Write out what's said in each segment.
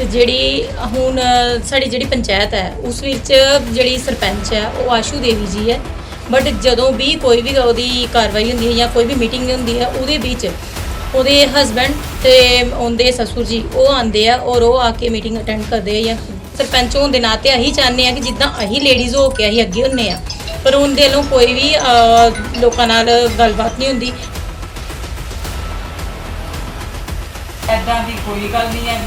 ਤੇ ਜਿਹੜੀ ਹੁਣ ਸਾਡੀ ਜਿਹੜੀ ਪੰਚਾਇਤ ਹੈ, ਉਸ ਵਿੱਚ ਜਿਹੜੀ ਸਰਪੰਚ ਹੈ, ਉਹ ਆਸ਼ੂ ਦੇਵੀ ਜੀ ਹੈ। ਬਟ ਜਦੋਂ ਵੀ ਕੋਈ ਵੀ ਉਹਦੀ ਕਾਰਵਾਈ ਹੁੰਦੀ ਹੈ ਜਾਂ ਕੋਈ ਵੀ ਮੀਟਿੰਗ ਹੁੰਦੀ ਹੈ, ਉਹਦੇ ਵਿੱਚ ਉਹਦੇ ਹਸਬੰਡ ਤੇ ਉਹਦੇ ਸਸੁਰ ਜੀ, ਉਹ ਆਉਂਦੇ ਆ ਔਰ ਉਹ ਆ ਕੇ ਮੀਟਿੰਗ ਅਟੈਂਡ ਕਰਦੇ ਆ ਜਾਂ ਸਰਪੰਚ ਹੋਣ ਦੇ ਨਾਤੇ ਅਸੀਂ ਚਾਹੁੰਦੇ ਆ ਕਿ ਜਿੱਦਾਂ ਅਸੀਂ ਲੇਡੀਜ਼ ਹੋ ਕੇ ਅਸੀਂ ਅੱਗੇ ਹੁੰਨੇ ਆ। ਪਰ ਉਹਦੇ ਵੱਲੋਂ ਕੋਈ ਵੀ ਲੋਕਾਂ ਨਾਲ ਗੱਲਬਾਤ ਨਹੀਂ ਹੁੰਦੀ। ਐਦਾਂ ਦੀ ਕੋਈ ਗੱਲ ਨਹੀਂ ਹੈ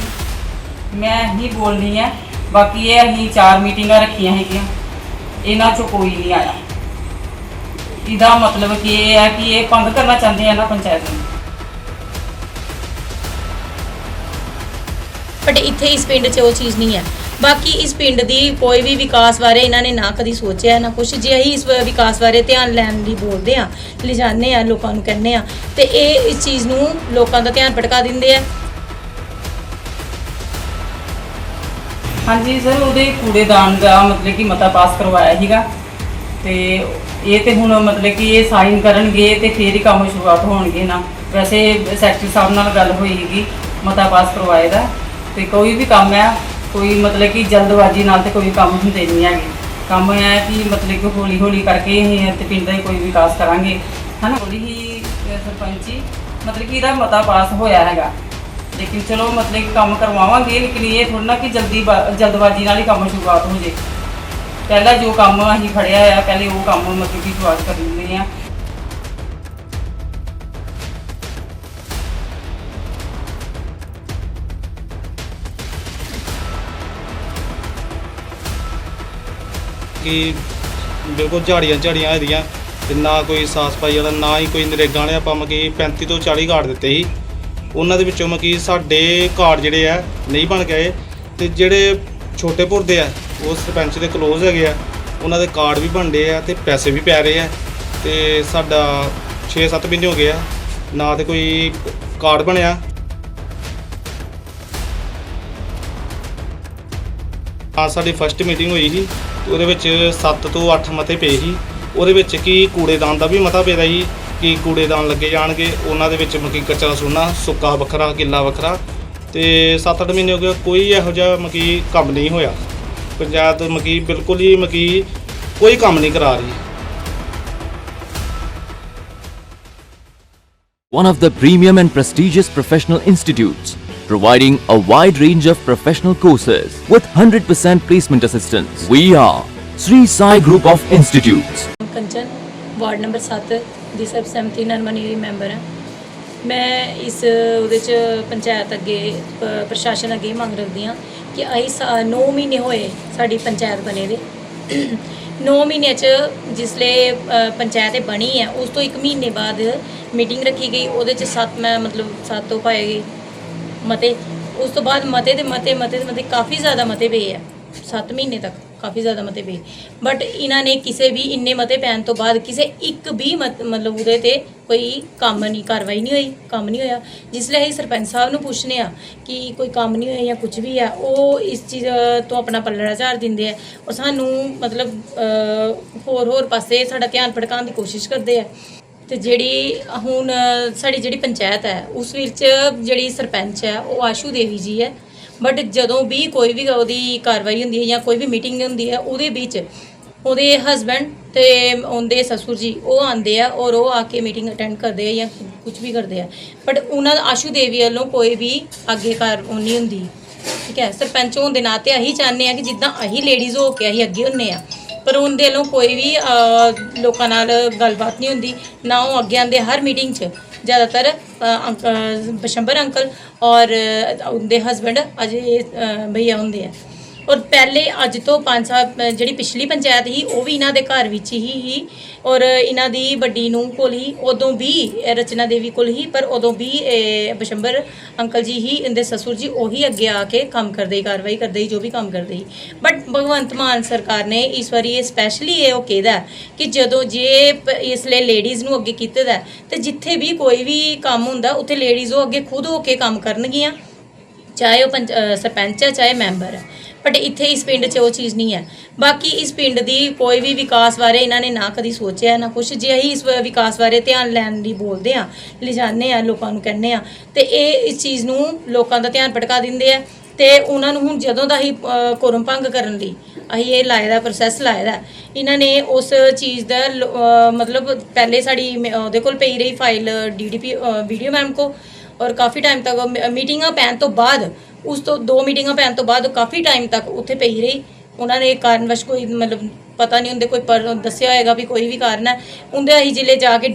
ਮੈਂ ਹੀ ਬੋਲਣੀ ਹੈ, ਬਾਕੀ ਇਹ ਅਸੀਂ ਚਾਰ ਮੀਟਿੰਗਾਂ ਰੱਖੀਆਂ ਹੈਗੀਆਂ। ਇਹਨਾਂ ਚੋਂ ਕੋਈ ਨਹੀਂ ਆਇਆ। ਇਹਦਾ ਮਤਲਬ ਕਿ ਇਹ ਹੈ ਕਿ ਇਹ ਭੰਗ ਕਰਨਾ ਚਾਹੁੰਦੇ ਆ ਨਾ ਪੰਚਾਇਤ ਨੂੰ। ਬਟ ਇੱਥੇ ਇਸ ਪਿੰਡ 'ਚ ਉਹ ਚੀਜ਼ ਨਹੀਂ ਹੈ। ਬਾਕੀ ਇਸ ਪਿੰਡ ਦੀ ਕੋਈ ਵੀ ਵਿਕਾਸ ਬਾਰੇ ਇਹਨਾਂ ਨੇ ਨਾ ਕਦੀ ਸੋਚਿਆ, ਨਾ ਕੁਛ। ਜੇ ਅਸੀਂ ਇਸ ਵਿਕਾਸ ਬਾਰੇ ਧਿਆਨ ਲੈਣ ਲਈ ਬੋਲਦੇ ਆ ਲਿਜਾਣੇ ਆ ਲੋਕਾਂ ਨੂੰ ਕਹਿੰਦੇ ਆ ਤੇ ਇਹ ਇਸ ਚੀਜ਼ ਨੂੰ ਲੋਕਾਂ ਦਾ ਧਿਆਨ ਭਟਕਾ ਦਿੰਦੇ ਆ। ਹਾਂਜੀ ਸਰ, ਉਹਦੇ ਕੂੜੇਦਾਨ ਦਾ ਮਤਲਬ ਕਿ ਮਤਾ ਪਾਸ ਕਰਵਾਇਆ ਸੀਗਾ। ਤੇ ਇਹ ਤੇ ਹੁਣ ਮਤਲਬ ਕਿ ਇਹ ਸਾਈਨ ਕਰਨਗੇ ਤੇ ਫੇਰ ਹੀ ਕੰਮ ਸ਼ੁਰੂਆਤ ਹੋਣਗੇ ਨਾ। ਵੈਸੇ ਸੈਕਟਰੀ ਸਾਹਿਬ ਨਾਲ ਗੱਲ ਹੋਈ ਸੀਗੀ, ਮਤਾ ਪਾਸ ਕਰਵਾਏ ਦਾ। ਤੇ ਕੋਈ ਵੀ ਕੰਮ ਹੈ, ਕੋਈ ਮਤਲਬ ਕਿ ਜਲਦਬਾਜ਼ੀ ਨਾਲ ਤੇ ਕੋਈ ਕੰਮ ਹੁੰਦੇ ਨਹੀਂ ਹੈਗੇ। ਕੰਮ ਹੈ ਕਿ ਮਤਲਬ ਕਿ ਹੌਲੀ ਹੌਲੀ ਕਰਕੇ ਅਸੀਂ ਤੇ ਪਿੰਡ ਦਾ ਹੀ ਕੋਈ ਵਿਕਾਸ ਕਰਾਂਗੇ। ਹਨਾ, ਹੌਲੀ ਹੀ, ਅਹ ਸਰਪੰਚੀ, ਮਤਲਬ ਕਿ ਇਹਦਾ ਮਤਾ ਪਾਸ ਹੋਇਆ ਹੈਗਾ। ਲੇਕਿਨ ਚਲੋ ਮਤਲਬ ਕਿ ਕੰਮ ਕਰਵਾਵਾਂਗੇ, ਲੇਕਿਨ ਇਹ ਥੋੜਾ ਨਾ ਕਿ ਜਲਦੀ ਜਲਦਬਾਜ਼ੀ ਨਾਲ ਹੀ ਕੰਮ ਸ਼ੁਰੂਆਤ ਹੋ ਜੇ। ਪਹਿਲਾਂ ਜੋ ਕੰਮ ਅਸੀਂ ਫੜਿਆ ਆ, ਪਹਿਲੇ ਉਹ ਕੰਮ ਮਤਲਬ ਕਿ ਸ਼ੁਰੂਆਤ ਕਰ ਦਿੰਦੇ ਆ। ਕਿ ਬਿਲਕੁਲ ਝਾੜੀਆਂ ਝਾੜੀਆਂ ਇਹਦੀਆਂ, ਤੇ ਨਾ ਕੋਈ ਸਾਫ਼ ਸਫ਼ਾਈ ਵਾਲਾ, ਨਾ ਹੀ ਕੋਈ ਨਰੇਗਾ ਵਾਲੇ, ਆਪਾਂ ਮਕੀ 35 ਤੋਂ 40 ਕਾਰਡ ਦਿੱਤੇ ਸੀ। ਉਹਨਾਂ ਦੇ ਵਿੱਚੋਂ ਮਕੀ ਸਾਡੇ ਕਾਰਡ ਜਿਹੜੇ ਆ, ਨਹੀਂ ਬਣ ਗਏ। ਤੇ ਜਿਹੜੇ ਛੋਟੇ ਪੁਰਦੇ ਆ, ਉਹ ਸਰਪੰਚ ਦੇ ਕਲੋਜ਼ ਹੈਗੇ ਆ, ਉਹਨਾਂ ਦੇ ਕਾਰਡ ਵੀ ਬਣਦੇ ਆ ਤੇ ਪੈਸੇ ਵੀ ਪੈ ਰਹੇ ਆ। ਤੇ ਸਾਡਾ 6-7 ਮਹੀਨੇ ਹੋ ਗਏ ਆ, ਨਾ ਤੇ ਕੋਈ ਕਾਰਡ ਬਣਿਆ। ਆ ਸਾਡੀ ਫਸਟ ਮੀਟਿੰਗ ਹੋਈ ਸੀ ਉਹਦੇ ਵਿੱਚ 7 ਤੋਂ 8 ਮਤੇ ਪਏ ਸੀ। ਉਹਦੇ ਵਿੱਚ ਕੀ ਕੂੜੇਦਾਨ ਦਾ ਵੀ ਮਤਾ ਪਿਆ ਸੀ ਕਿ ਕੂੜੇਦਾਨ ਲੱਗੇ ਜਾਣਗੇ ਉਹਨਾਂ ਦੇ ਵਿੱਚ ਮਕੀ ਕਚਰਾ ਸੁਣਨਾ ਸੁੱਕਾ ਵੱਖਰਾ ਗਿੱਲਾ ਵੱਖਰਾ ਤੇ 7-8 ਮਹੀਨੇ ਹੋ ਗਏ ਕੋਈ ਇਹੋ ਜਿਹਾ ਮਕੀ ਕੰਮ ਨਹੀਂ ਹੋਇਆ ਪੰਚਾਇਤ ਮਕੀ ਬਿਲਕੁਲ ਹੀ ਮਕੀ ਕੋਈ ਕੰਮ ਨਹੀਂ ਕਰਾ ਰਹੀ one of the premium and prestigious professional institutes, providing a wide range of professional courses with 100% placement assistance. We are Sri Sai Group of Institutes. Kanchan ward number 7 ਦੀ ਸਬ ਸਮਿਤੀ ਨਰਮਨੀ ਮੈਂਬਰ ਹਾਂ। ਮੈਂ ਇਸ ਉਹਦੇ ਚ ਪੰਚਾਇਤ ਅੱਗੇ ਪ- ਪ੍ਰਸ਼ਾਸਨ ਅੱਗੇ ਇਹ ਮੰਗ ਰੱਖਦੀ ਹਾਂ ਕਿ ਅਸੀਂ 9 ਮਹੀਨੇ ਹੋਏ ਸਾਡੀ ਪੰਚਾਇਤ ਬਣੇ ਦੇ। 9 ਮਹੀਨੇ ਚ ਜਿਸਲੇ ਅ, ਪੰਚਾਇਤ ਇਹ ਬਣੀ ਹੈ ਉਸ ਤੋਂ 1 ਮਹੀਨੇ ਬਾਅਦ ਮੀਟਿੰਗ ਰੱਖੀ ਗਈ ਉਹਦੇ ਚ ਸੱਤ ਮੈਂ ਮਤਲਬ ਸੱਤ ਤੋਂ ਪਾਏ ਗਏ ਮਤੇ। ਉਸ ਤੋਂ ਬਾਅਦ ਮਤੇ ਦੇ ਮਤੇ ਮਤੇ ਦੇ ਮਤੇ ਕਾਫੀ ਜ਼ਿਆਦਾ ਮਤੇ ਪਏ ਆ 7 ਮਹੀਨੇ ਤੱਕ। ਕਾਫੀ ਜ਼ਿਆਦਾ ਮਤੇ ਪਏ। ਬਟ ਇਹਨਾਂ ਨੇ ਕਿਸੇ ਵੀ ਇੰਨੇ ਮਤੇ ਪੈਣ ਤੋਂ ਬਾਅਦ ਕਿਸੇ ਇੱਕ ਵੀ ਮਤ- ਮਤਲਬ ਉਹਦੇ ਤੇ ਕੋਈ ਕੰਮ ਨਹੀਂ ਕਾਰਵਾਈ ਨਹੀਂ ਹੋਈ ਕੰਮ ਨਹੀਂ ਹੋਇਆ। ਜਿਸ ਲਈ ਅਸੀਂ ਸਰਪੰਚ ਸਾਹਿਬ ਨੂੰ ਪੁੱਛਨੇ ਆ ਕਿ ਕੋਈ ਕੰਮ ਨਹੀਂ ਹੋਇਆ ਜਾਂ ਕੁਝ ਵੀ ਆ ਉਹ ਇਸ ਚੀਜ਼ ਤੋਂ ਆਪਣਾ ਪੱਲੜਾ ਝਾੜ ਦਿੰਦੇ ਆ। ਉਹ ਸਾਨੂੰ ਮਤਲਬ ਅਹ, ਹੋਰ ਹੋਰ ਪਾਸੇ ਸਾਡਾ ਧਿਆਨ ਭਟਕਾਉਣ ਦੀ ਕੋਸ਼ਿਸ਼ ਕਰਦੇ ਆ। ਤੇ ਜਿਹੜੀ ਹੁਣ ਸਾਡੀ ਜਿਹੜੀ ਪੰਚਾਇਤ ਹੈ ਉਸ ਵਿੱਚ ਜਿਹੜੀ ਸਰਪੰਚ ਹੈ ਉਹ ਆਸ਼ੂ ਦੇਵੀ ਜੀ ਹੈ। ਬਟ ਜਦੋਂ ਵੀ ਕੋਈ ਵੀ ਉਹਦੀ ਕਾਰਵਾਈ ਹੁੰਦੀ ਹੈ ਜਾਂ ਕੋਈ ਵੀ ਮੀਟਿੰਗ ਹੁੰਦੀ ਹੈ ਉਹਦੇ ਵਿੱਚ ਉਹਦੇ ਹਸਬੰਡ ਤੇ ਉਹਦੇ ਸਸੁਰ ਜੀ ਉਹ ਆਉਂਦੇ ਆ ਔਰ ਉਹ ਆ ਕੇ ਮੀਟਿੰਗ ਅਟੈਂਡ ਕਰਦੇ ਆ ਜਾਂ ਕੁਝ ਵੀ ਕਰਦੇ ਆ। ਬਟ ਉਹਨਾਂ ਆਸ਼ੂ ਦੇਵੀ ਵੱਲੋਂ ਕੋਈ ਵੀ ਅੱਗੇ ਕਾਰ ਉਹ ਨਹੀਂ ਹੁੰਦੀ। ਠੀਕ ਹੈ? ਸਰਪੰਚ ਹੋਣ ਦੇ ਨਾਤੇ ਅਸੀਂ ਚਾਹੁੰਦੇ ਆ ਕਿ ਜਿੱਦਾਂ ਅਸੀਂ ਲੇਡੀਜ਼ ਹੋ ਕੇ ਅਸੀਂ ਅੱਗੇ ਹੁੰਨੇ ਆ ਪਰ ਉਹਦੇ ਵੱਲੋਂ ਕੋਈ ਵੀ ਅਹ, ਲੋਕਾਂ ਨਾਲ ਗੱਲਬਾਤ ਨਹੀਂ ਹੁੰਦੀ। ਨਾ ਉਹ ਅੱਗੇ ਆਉਂਦੇ ਹਰ ਮੀਟਿੰਗ 'ਚ। ਜ਼ਿਆਦਾਤਰ ਅੰਕ- ਅਹ, ਬਸ਼ੰਬਰ ਅੰਕਲ ਔਰ ਅਹ, ਉਹਦੇ ਹਸਬੰਡ ਅਜੇ ਭਈਆ ਹੁੰਦੇ ਆ। ਔਰ ਪਹਿਲੇ ਅੱਜ ਤੋਂ ਪੰਜ ਸਾਲ ਜਿਹੜੀ ਪਿਛਲੀ ਪੰਚਾਇਤ ਸੀ, ਉਹ ਵੀ ਇਹਨਾਂ ਦੇ ਘਰ ਵਿੱਚ ਹੀ ਹੀ ਔਰ ਇਹਨਾਂ ਦੀ ਵੱਡੀ ਨੂੰ ਕੋਲ ਹੀ, ਉਦੋਂ ਵੀ ਰਚਨਾ ਦੇਵੀ ਕੋਲ ਹੀ, ਪਰ ਉਦੋਂ ਵੀ ਇਹ ਬਸ਼ੰਬਰ ਅੰਕਲ ਜੀ ਹੀ, ਇਹਦੇ ਸਸੁਰ ਜੀ, ਉਹੀ ਅੱਗੇ ਆ ਕੇ ਕੰਮ ਕਰਦੇ ਕਾਰਵਾਈ ਕਰਦੇ ਜੋ ਵੀ ਕੰਮ ਕਰਦੇ ਹੀ ਬਟ ਭਗਵੰਤ ਮਾਨ ਸਰਕਾਰ ਨੇ ਇਸ ਵਾਰੀ ਇਹ ਸਪੈਸ਼ਲੀ ਇਹ ਉਹ ਕਿਹਦਾ ਕਿ ਜਦੋਂ ਜੇ ਇਸ ਲਈ ਲੇਡੀਜ਼ ਨੂੰ ਅੱਗੇ ਕੀਤੇ ਦਾ ਤੇ ਜਿੱਥੇ ਵੀ ਕੋਈ ਵੀ ਕੰਮ ਹੁੰਦਾ, ਉੱਥੇ ਲੇਡੀਜ਼ ਉਹ ਅੱਗੇ ਖੁਦ ਹੋ ਕੇ ਕੰਮ ਕਰਨਗੀਆਂ, ਚਾਹੇ ਉਹ ਪੰਚ- ਸਰਪੰਚ ਹੈ, ਚਾਹੇ ਮੈਂਬਰ ਹੈ। ਬਟ ਇੱਥੇ ਇਸ ਪਿੰਡ 'ਚ ਉਹ ਚੀਜ਼ ਨਹੀਂ ਹੈ। ਬਾਕੀ ਇਸ ਪਿੰਡ ਦੀ ਕੋਈ ਵੀ ਵਿਕਾਸ ਬਾਰੇ ਇਹਨਾਂ ਨੇ ਨਾ ਕਦੀ ਸੋਚਿਆ, ਨਾ ਕੁਝ ਜੇ ਅਸੀਂ ਇਸ ਵਿਕਾਸ ਬਾਰੇ ਧਿਆਨ ਲੈਣ ਲਈ ਬੋਲਦੇ ਆ ਲਿਜਾਣੇ ਆ ਲੋਕਾਂ ਨੂੰ ਕਹਿੰਦੇ ਆ ਤੇ ਇਹ ਇਸ ਚੀਜ਼ ਨੂੰ ਲੋਕਾਂ ਦਾ ਧਿਆਨ ਭਟਕਾ ਦਿੰਦੇ ਆ। ਤੇ ਉਹਨਾਂ ਨੂੰ ਹੁਣ ਜਦੋਂ ਦਾ ਹੀ ਕੋਰਮ ਭੰਗ ਕਰਨ ਲਈ ਅਸੀਂ ਇਹ ਲਾਇਆ ਦਾ ਪ੍ਰੋਸੈਸ ਲਾਇਆ ਦਾ, ਇਹਨਾਂ ਨੇ ਉਸ ਚੀਜ਼ ਦਾ ਮਤਲਬ ਪਹਿਲੇ ਸਾਡੀ ਮ- ਉਹਦੇ ਕੋਲ ਪਈ ਰਹੀ ਫਾਈਲ ਡੀਡੀਪੀ ਵੀਡੀਓ ਮੈਮ ਕੋ। ਔਰ ਕਾਫੀ ਟਾਈਮ ਤੱਕ ਮੀਟਿੰਗਾਂ ਪੈਣ ਤੋਂ ਬਾਅਦ, ਉਸ ਤੋਂ, ਦੋ ਮੀਟਿੰਗਾਂ ਪੈਣ ਤੋਂ ਬਾਅਦ ਕਾਫੀ ਟਾਈਮ ਤੱਕ ਉੱਥੇ ਪਈ ਰਹੀ। ਉਹਨਾਂ ਨੇ ਕਾਰਨਵਸ਼ ਕੋਈ ਮਤਲਬ ਪਤਾ ਨਹੀਂ ਹੁੰਦੇ, ਕੋਈ ਪਰ ਦੱਸਿਆ ਹੋਏਗਾ ਵੀ ਕੋਈ ਵੀ ਕਾਰਨ ਹੈ। ਉਹਦੇ ਅਸੀਂ ਜ਼ਿਲ੍ਹੇ ਜਾ ਕੇ